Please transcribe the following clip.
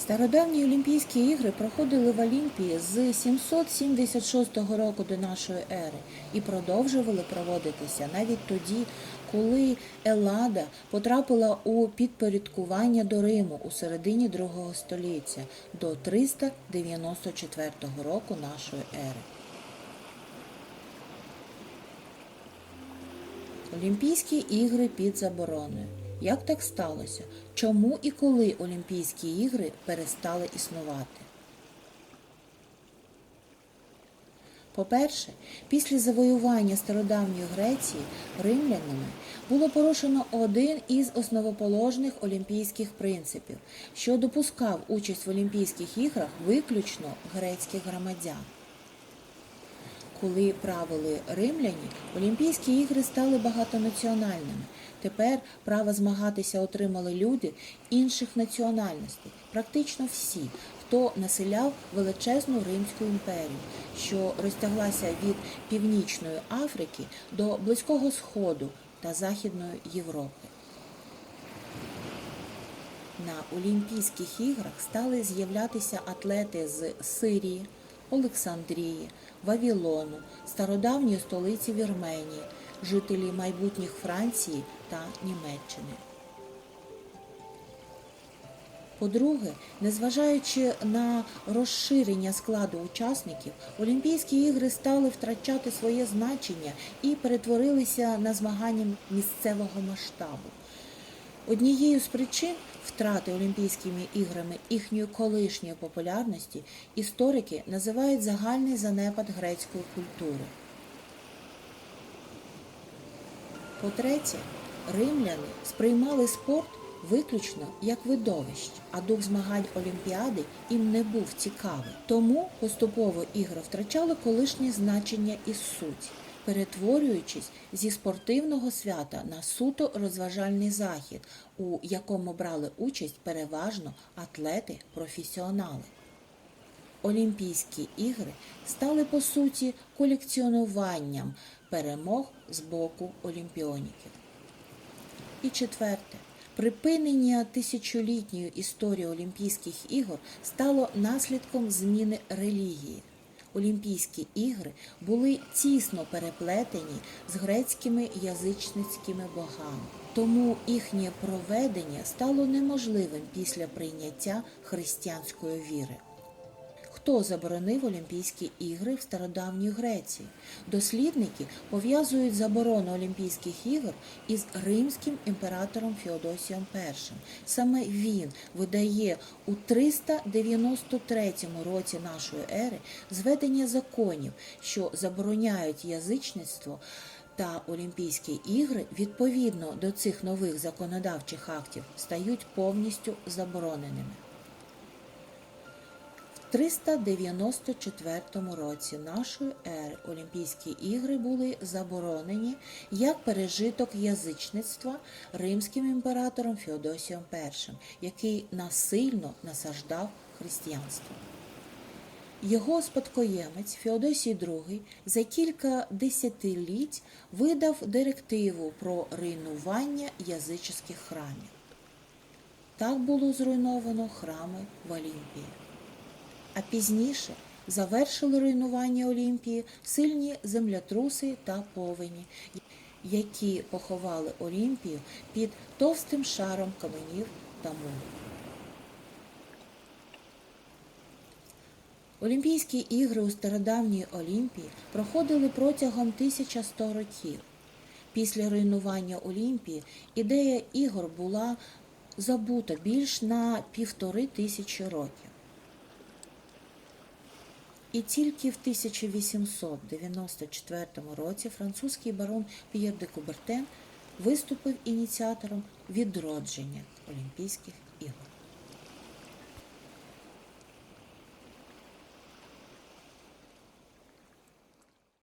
Стародавні Олімпійські ігри проходили в Олімпії з 776 року до нашої ери і продовжували проводитися навіть тоді, коли Еллада потрапила у підпорядкування до Риму у середині другого століття до 394 року нашої ери. Олімпійські ігри під забороною. Як так сталося? Чому і коли Олімпійські ігри перестали існувати? По-перше, після завоювання стародавньої Греції римлянами було порушено один із основоположних олімпійських принципів, що допускав участь в Олімпійських іграх виключно грецьких громадян. Коли правили римляні, Олімпійські ігри стали багатонаціональними. Тепер право змагатися отримали люди інших національностей, практично всі, хто населяв величезну Римську імперію, що розтяглася від Північної Африки до Близького Сходу та Західної Європи. На Олімпійських іграх стали з'являтися атлети з Сирії, Олександрії, Вавілону, стародавньої столиці Вірменії, жителі майбутніх Франції та Німеччини. По-друге, незважаючи на розширення складу учасників, Олімпійські ігри стали втрачати своє значення і перетворилися на змагання місцевого масштабу. Однією з причин втрати Олімпійськими іграми їхньої колишньої популярності історики називають загальний занепад грецької культури. По-третє, римляни сприймали спорт виключно як видовище, а дух змагань Олімпіади їм не був цікавий. Тому поступово ігри втрачали колишнє значення і суть, перетворюючись зі спортивного свята на суто розважальний захід, у якому брали участь переважно атлети-професіонали. Олімпійські ігри стали по суті колекціонуванням перемог з боку олімпіоніків. І четверте, припинення тисячолітньої історії Олімпійських ігор стало наслідком зміни релігії. Олімпійські ігри були тісно переплетені з грецькими язичницькими богами, тому їхнє проведення стало неможливим після прийняття християнської віри. Хто заборонив Олімпійські ігри в стародавній Греції? Дослідники пов'язують заборону Олімпійських ігор із римським імператором Феодосієм І. Саме він видає у 393 році нашої ери зведення законів, що забороняють язичництво. Та Олімпійські ігри відповідно до цих нових законодавчих актів стають повністю забороненими. В 394 році нашої ери Олімпійські ігри були заборонені як пережиток язичництва римським імператором Феодосієм І, який насильно насаждав християнство. Його спадкоємець Феодосій II за кілька десятиліть видав директиву про руйнування язичних храмів. Так було зруйновано храми в Олімпії. А пізніше завершили руйнування Олімпії сильні землетруси та повені, які поховали Олімпію під товстим шаром каменів та мулу. Олімпійські ігри у стародавній Олімпії проходили протягом 1100 років. Після руйнування Олімпії ідея ігор була забута більш на півтори тисячі років. І тільки в 1894 році французький барон П'єр де Кубертен виступив ініціатором відродження Олімпійських ігор.